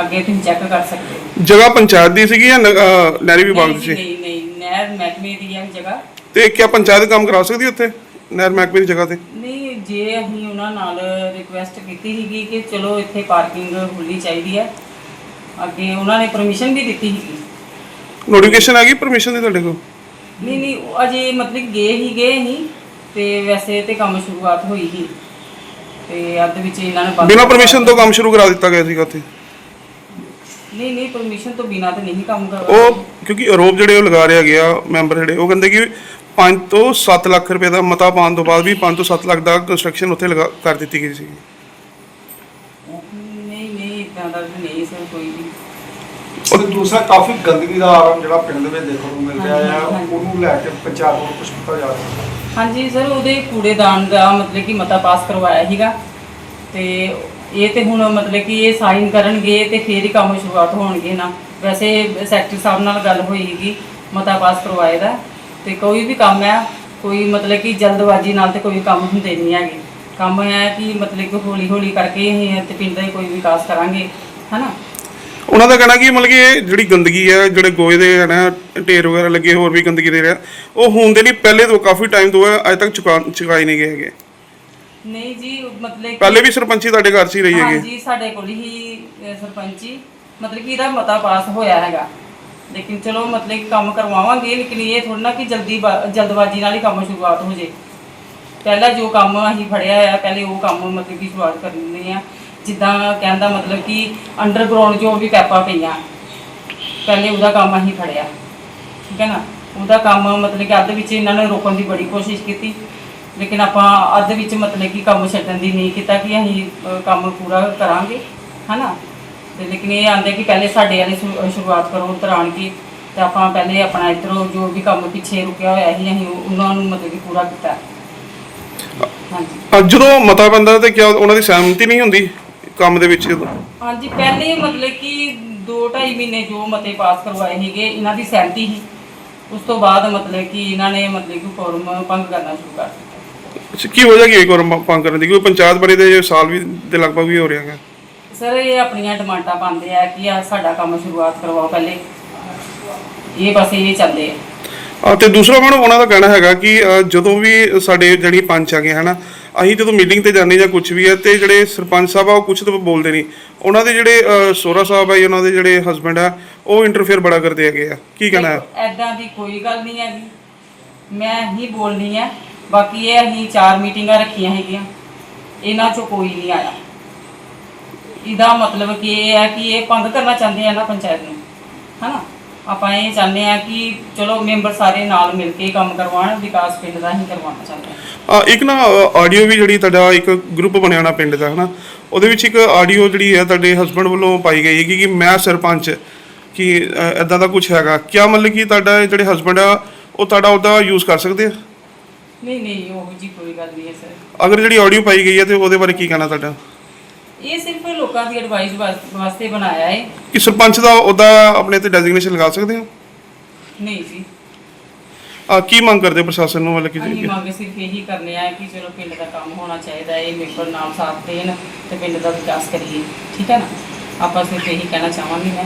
ਅੱਗੇ ਤੁਸੀਂ ਚੈੱਕ ਕਰ ਸਕਦੇ ਹੋ। ਜਗ੍ਹਾ ਪੰਚਾਇਤ ਦੀ ਸੀਗੀ ਜਾਂ ਅਹ, ਨਹਿਰੀ ਵਿਭਾਗ ਦੀ ਨਹੀਂ ਸੀ? ਨਹੀਂ ਨਹੀਂ ਨਹਿਰ ਮਹਿਕਮੇ ਦੀ ਹੈ ਜਗ੍ਹਾ। ਤੇ ਕਿਆ ਪੰਚਾਇਤ ਕੰਮ ਕਰਾ ਸਕਦੀ ਉੱਥੇ? ਨਹਿਰ ਮਹਿਕਮੇ ਦੀ ਜਗ੍ਹਾ ਤੇ? ਨਹੀਂ ਜੇ ਅਸੀਂ ਉਹਨਾਂ ਨਾਲ ਰਿਕੁਐਸਟ ਕੀਤੀ ਸੀਗੀ ਕਿ ਚਲੋ ਇੱਥੇ ਪਾਰਕਿੰਗ ਖੁੱਲ੍ਹਣੀ ਚਾਹੀਦੀ ਹੈ ਅੱਗੇ ਉਹਨਾਂ ਨੇ ਪਰਮਿਸ਼ਨ ਵੀ ਦਿੱਤੀ ਸੀਗੀ। ਨੋਟੀਫਿਕੇਸ਼ਨ ਆ ਗਈ ਪਰਮਿਸ਼ਨ ਦੀ ਤੁਹਾਡੇ ਕੋਲ? ਨਹੀਂ ਨਹੀਂ ਉਹ ਅਜੇ ਮਤਲਬ ਗਏ ਹੀ ਗਏ ਨਹੀਂ ਤੇ ਵੈਸੇ ਤੇ ਕੰਮ ਸ਼ੁਰੂਆਤ ਹੋਈ ਸੀ ਤੇ ਅੱਧ ਵਿੱਚ ਇਹਨਾਂ ਨੇ ਬੰਦ ਬਿਨਾਂ ਪਰਮਿਸ਼ਨ ਤੋਂ ਕੰਮ ਸ਼ੁਰੂ ਕਰਾ ਦਿੱਤਾ ਗਿਆ ਸੀਗਾ ਉੱਥੇ? ਨਹੀਂ ਨਹੀਂ ਪਰਮਿਸ਼ਨ ਤੋਂ ਬਿਨਾਂ ਤਾਂ ਨਹੀਂ ਕੰਮ ਕਰਵਾ ਉਹ ਕਿਉਂਕਿ ਆਰੋਪ ਜਿਹੜੇ ਉਹ ਲਗਾ ਰਿਹਾ ਗਿਆ ਮੈਂਬਰ ਜਿਹੜੇ ਉਹ ਕਹਿੰਦੇ ਕਿ 5 ਤੋਂ 7 ਲੱਖ ਰੁਪਏ ਦਾ ਮਤਾ ਪਾਉਣ ਤੋਂ ਬਾਅਦ ਵੀ 5 ਤੋਂ 7 ਲੱਖ ਦਾ ਕੰਸਟਰਕਸ਼ਨ ਉੱਥੇ ਲਗਾ ਕਰ ਦਿੱਤੀ ਗਈ ਸੀ। ਨਹੀਂ ਨਹੀਂ ਇਦਾਂ ਦਾ ਵੀ ਨਹੀਂ ਸਰ ਕੋਈ ਵੀ। ਤੇ ਦੂਸਰਾ ਕਾਫੀ ਗੰਦਗੀ ਦਾ ਆਰਮ ਜਿਹੜਾ ਪਿੰਡ ਦੇ ਵਿੱਚ ਦੇਖਣ ਨੂੰ ਮਿਲ ਰਿਹਾ ਹਾਂਜੀ। ਉਹਨੂੰ ਲੈ ਕੇ ਪੰਚਾਇਤ ਨੂੰ ਕੁਝ ਕੀਤਾ ਜਾ ਰਿਹਾ। ਹਾਂਜੀ ਸਰ ਉਹਦੇ ਕੂੜੇਦਾਨ ਦਾ ਮਤਲਬ ਕਿ ਮਤਾ ਪਾਸ ਕਰਵਾਇਆ ਸੀਗਾ ਤੇ ਇਹ ਤੇ ਹੁਣ ਮਤਲਬ ਕਿ ਇਹ ਸਾਈਨ ਕਰਨਗੇ ਤੇ ਫੇਰ ਹੀ ਕੰਮ ਸ਼ੁਰੂਆਤ ਹੋਣਗੇ ਨਾ। ਵੈਸੇ ਸੈਕਟਰੀ ਸਾਹਿਬ ਨਾਲ ਗੱਲ ਹੋਈ ਸੀਗੀ, ਮਤਾ ਪਾਸ ਕਰਵਾਏ ਦਾ। ਤੇ ਕੋਈ ਵੀ ਕੰਮ ਹੈ, ਕੋਈ ਮਤਲਬ ਕਿ ਜਲਦਬਾਜ਼ੀ ਨਾਲ ਤੇ ਕੋਈ ਕੰਮ ਹੁੰਦੇ ਨਹੀਂ ਹੈਗੇ। ਕੰਮ ਹੈ ਕਿ ਮਤਲਬ ਕਿ ਹੌਲੀ ਹੌਲੀ ਕਰਕੇ ਅਸੀਂ ਤੇ ਪਿੰਡ ਦਾ ਕੋਈ ਵਿਕਾਸ ਕਰਾਂਗੇ, ਹਨਾ? ਉਹਨਾਂ ਦਾ ਕਹਿਣਾ ਕਿ ਮਤਲਬ ਕਿ ਇਹ ਜਿਹੜੀ ਗੰਦਗੀ ਹੈ, ਜਿਹੜੇ ਗੋਏ ਦੇ ਹੈ ਢੇਰ ਵਗੈਰਾ ਲੱਗੇ, ਹੋਰ ਵੀ ਗੰਦਗੀ ਦੇ ਰਿਹਾ, ਉਹ ਹੋਣ ਦੇ ਲਈ ਪਹਿਲੇ ਤੋਂ ਕਾਫੀ ਟਾਈਮ ਤੋਂ ਹੈ ਅਜੇ ਤੱਕ ਚੁਕਾ, ਚੁਕਾਏ ਨਹੀਂ ਗਏ ਹੈਗੇ। ਨਹੀਂ ਜੀ ਮਤਲਬ ਕਿ- ਪਹਿਲੇ ਵੀ ਸਰਪੰਚੀ ਤੁਹਾਡੇ ਘਰ 'ਚ ਹੀ ਰਹੀ ਹੈਗੀ? ਹਾਂਜੀ ਸਾਡੇ ਕੋਲ ਹੀ ਅਹ, ਸਰਪੰਚੀ। ਮਤਲਬ ਕਿ ਇਹਦਾ ਮਤਾ ਪਾਸ ਹੋਇਆ ਹੈਗਾ। ਲੇਕਿਨ ਚਲੋ ਮਤਲਬ ਕਿ ਕੰਮ ਕਰਵਾਵਾਂਗੇ ਲੇਕਿਨ ਇਹ ਥੋੜਾ ਨਾ ਕਿ ਜਲਦੀ ਬਾ- ਜਲਦਬਾਜ਼ੀ ਨਾਲ ਹੀ ਕੰਮ ਸ਼ੁਰੂਆਤ ਹੋ ਜੇ। ਪਹਿਲਾਂ ਜੋ ਕੰਮ ਅਸੀਂ ਫੜਿਆ ਆ ਪਹਿਲੇ ਉਹ ਕੰਮ ਮਤਲਬ ਕਿ ਸ਼ੁਰੂਆਤ ਕਰਨੀ ਆ। ਜਿੱਦਾਂ ਕਹਿੰਦਾ ਮਤਲਬ ਕਿ ਅੰਡਰਗਰਾਉਂਡ ਜੋ ਵੀ ਪੈਪਾਂ ਪਈਆਂ ਪਹਿਲੇ ਉਹਦਾ ਕੰਮ ਅਸੀਂ ਫੜਿਆ। ਠੀਕ ਹੈ ਨਾ? ਉਹਦਾ ਕੰਮ ਮਤਲਬ ਕਿ ਅੱਧ ਵਿੱਚ ਇਹਨਾਂ ਨੇ ਰੋਕਣ ਦੀ ਬੜੀ ਕੋਸ਼ਿਸ਼ ਕੀਤੀ। ਲੇਕਿਨ ਆਪਾਂ ਅੱਧ ਵਿੱਚ ਮਤਲਬ ਕਿ ਕੰਮ ਛੱਡਣ ਦੀ ਨਹੀਂ ਕੀਤਾ ਕਿ ਅਸੀਂ ਅ, ਕੰਮ ਪੂਰਾ ਕਰਾਂਗੇ ਹਨਾ? ਤੇ ਲੇਕਿਨ ਇਹ ਆਂਦੇ ਕਿ ਪਹਿਲੇ ਸਾਡੇ ਵਾਲੀ ਸ਼ੁਰੂ- ਸ਼ੁਰੂਆਤ ਕਰੋ ਤਰਾਣ ਕੀ ਤੇ ਆਪਾਂ ਪਹਿਲੇ ਆਪਣਾ ਇੱਧਰੋਂ ਜੋ ਵੀ ਕੰਮ ਪਿੱਛੇ ਰੁਕਿਆ ਹੋਇਆ ਸੀ ਅਸੀਂ ਉਹ- ਉਹਨਾਂ ਨੂੰ ਮਤਲਬ ਕਿ ਪੂਰਾ ਕੀਤਾ। ਹਾਂਜੀ। ਜਦੋਂ ਮਤਾ ਬੰਦਾ ਤੇ ਕਿਆ ਉਹਨਾਂ ਦੀ ਸਹਿਮਤੀ ਨਹੀਂ ਹੁੰਦੀ ਕੰਮ ਦੇ ਵਿੱਚ ਹਾਂਜੀ ਪਹਿਲੇ ਮਤਲਬ ਕਿ 2.5 ਮਹੀਨੇ ਜੋ ਮਤੇ ਪਾਸ ਕਰਵਾਏ ਸੀਗੇ ਇਹਨਾਂ ਦੀ ਸਹਿਮਤੀ ਸੀ। ਉਸ ਤੋਂ ਬਾਅਦ ਮਤਲਬ ਕਿ ਇਹਨਾਂ ਨੇ ਮਤਲਬ ਕਿ ਫੋਰਮ ਭੰਗ ਕਰਨਾ ਸ਼ੁਰੂ ਕਰ ਦਿੱਤਾ। ਅੱਛਾ, ਕੀ ਵਜ੍ਹਾ ਕੀ ਇੱਕ ਵਾਰ ਭੰਗ ਕਰਨ ਦੀ? ਕੋਈ ਪੰਚਾਇਤ ਬਣੇ ਦੇ ਸਾਲ ਵੀ ਦੇ ਲਗਭਗ ਵੀ ਹੋ ਰਿਹਾ ਹੈ ਸਰ ਇਹ ਆਪਣੀਆਂ ਡਿਮਾਂਡਾਂ ਪਾਉਂਦੇ ਆ ਕਿ ਆ ਸਾਡਾ ਕੰਮ ਸ਼ੁਰੂਆਤ ਕਰਵਾਓ ਪਹਿਲੇ। ਇਹ ਬਸ ਇਹ ਚਾਹੁੰਦੇ ਆ। ਤੇ ਦੂਸਰਾ ਮੈਡਮ ਉਹਨਾਂ ਦਾ ਕਹਿਣਾ ਹੈਗਾ ਕਿ ਅ, ਜਦੋਂ ਵੀ ਸਾਡੇ ਜਿਹੜੀ ਪੰਚ ਹੈਗੇ ਹਨਾ ਅਸੀਂ ਜਦੋਂ ਮੀਟਿੰਗ ਤੇ ਜਾਂਦੇ ਜਾਂ ਕੁਝ ਵੀ ਹੈ ਤੇ ਜਿਹੜੇ ਸਰਪੰਚ ਸਾਹਿਬ ਆ ਉਹ ਕੁਝ ਤਾਂ ਬੋਲਦੇ ਨਹੀਂ। ਉਹਨਾਂ ਦੇ ਜਿਹੜੇ ਅ, ਸੋਹਰਾ ਸਾਹਿਬ ਆ ਜਾਂ ਉਹਨਾਂ ਦੇ ਜਿਹੜੇ ਹਸਬੰਡ ਆ ਉਹ ਇੰਟਰਫੇਅਰ ਬੜਾ ਕਰਦੇ ਹੈਗੇ ਆ। ਕੀ ਕਹਿਣਾ ਹੈ? ਐਦਾਂ ਦੀ ਕੋਈ ਗੱਲ ਨਹੀਂ ਹੈਗੀ। ਮੈਂ ਹੀ ਬੋਲਣੀ ਹੈ। ਬਾਕੀ ਇਹ ਅਸੀਂ ਚਾਰ ਮੀਟਿੰਗਾਂ ਰੱਖੀਆਂ ਹੈਗੀਆਂ। ਇਹਨਾਂ ਚੋਂ ਕੋਈ ਨਹੀਂ ਆਇਆ। ਇਹਦਾ ਮਤਲਬ ਕਿ ਇਹ ਹੈ ਕਿ ਇਹ ਭੰਗ ਕਰਨਾ ਚਾਹੁੰਦੇ ਆ ਨਾ ਪੰਚਾਇਤ ਨੂੰ। ਹਨਾ? ਆਪਾਂ ਇਹ ਚਾਹੁੰਦੇ ਆ ਕਿ ਚਲੋ ਮੈਂਬਰ ਸਾਰੇ ਨਾਲ ਮਿਲ ਕੇ ਕੰਮ ਕਰਵਾਉਣ, ਵਿਕਾਸ ਪਿੰਡ ਦਾ ਹੀ ਕਰਵਾਉਣਾ ਚਾਹੁੰਦੇ ਆ। ਆ, ਇੱਕ ਨਾ ਆਡੀਓ ਵੀ ਜਿਹੜੀ ਤੁਹਾਡਾ ਇੱਕ ਗਰੁੱਪ ਬਣਿਆ ਹੋਣਾ ਪਿੰਡ ਦਾ, ਹਨਾ? ਉਹਦੇ ਵਿੱਚ ਇੱਕ ਆਡੀਓ ਜਿਹੜੀ ਹੈ ਤੁਹਾਡੇ ਹਸਬੰਡ ਵੱਲੋਂ ਪਾਈ ਗਈ ਹੈ ਕਿ ਮੈਂ ਸਰਪੰਚ, ਕਿ ਐਦਾਂ ਦਾ ਕੁਝ ਹੈਗਾ। ਕਿਆ ਮਤਲਬ ਕਿ ਤੁਹਾਡਾ ਜਿਹੜੇ ਹਸਬੰਡ ਆ, ਉਹ ਤੁਹਾਡਾ ਉਹਦਾ ਯੂਜ਼ ਕਰ ਸਕਦੇ ਆ? ਨਹੀਂ ਨਹੀਂ ਉਹ ਜੀ ਕੋਈ ਗੱਲ ਨਹੀਂ ਹੈ ਸਰ। ਅਗਰ ਜਿਹੜੀ ਆਡੀਓ ਪਾਈ ਗਈ ਹੈ ਤੇ ਉਹਦੇ ਬਾਰੇ ਕੀ ਕਹਿਣਾ ਤੁਹਾਡਾ? ਇਹ ਸਿਰਫ ਲੋਕਾਂ ਦੀ ਐਡਵਾਈਸ ਵਾਸਤੇ ਬਣਾਇਆ ਹੈ। ਕਿ ਸਰਪੰਚ ਦਾ ਉਹਦਾ ਆਪਣੇ ਤੇ ਡੈਜ਼ਿਗਨੇਸ਼ਨ ਲਗਾ ਸਕਦੇ ਹੋ? ਨਹੀਂ ਜੀ। ਆ ਕੀ ਮੰਗ ਕਰਦੇ ਹੋ ਪ੍ਰਸ਼ਾਸਨ ਨੂੰ ਮਤਲਬ ਅਸੀਂ ਕਿ ਮੰਗ ਸਿਰਫ ਇਹੀ ਕਰਨੇ ਆ ਕਿ ਚਲੋ ਪਿੰਡ ਦਾ ਕੰਮ ਹੋਣਾ ਚਾਹੀਦਾ ਹੈ ਮੈਂਬਰ ਨਾਲ ਸਾਥ ਦੇਣ ਤੇ ਪਿੰਡ ਦਾ ਵਿਕਾਸ ਕਰੀਏ। ਠੀਕ ਹੈ ਨਾ? ਆਪਾਂ ਸਿਰਫ ਇਹੀ ਕਹਿਣਾ ਚਾਹਾਂਗੇ ਮੈਂ।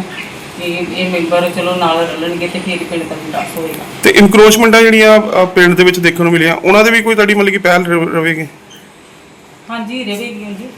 ਕਿ ਇਹ ਮੈਂਬਰ ਚਲੋ ਨਾਲ ਰਲਣਗੇ ਤੇ ਫਿਰ ਪਿੰਡ ਦਾ ਵਿਕਾਸ ਹੋਏਗਾ। ਤੇ ਇਨਕਰੋਚਮੈਂਟਾਂ ਜਿਹੜੀਆਂ ਅ, ਪਿੰਡ ਦੇ ਵਿੱਚ ਦੇਖਣ ਨੂੰ ਮਿਲੀਆਂ ਉਹਨਾਂ ਦੇ ਵੀ ਕੋਈ ਤੁਹਾਡੀ ਮਤਲਬ ਕਿ ਪਹਿਲ ਰਵੇਗੀ? ਹਾਂਜੀ ਰਹੇਗੀ ਜੀ।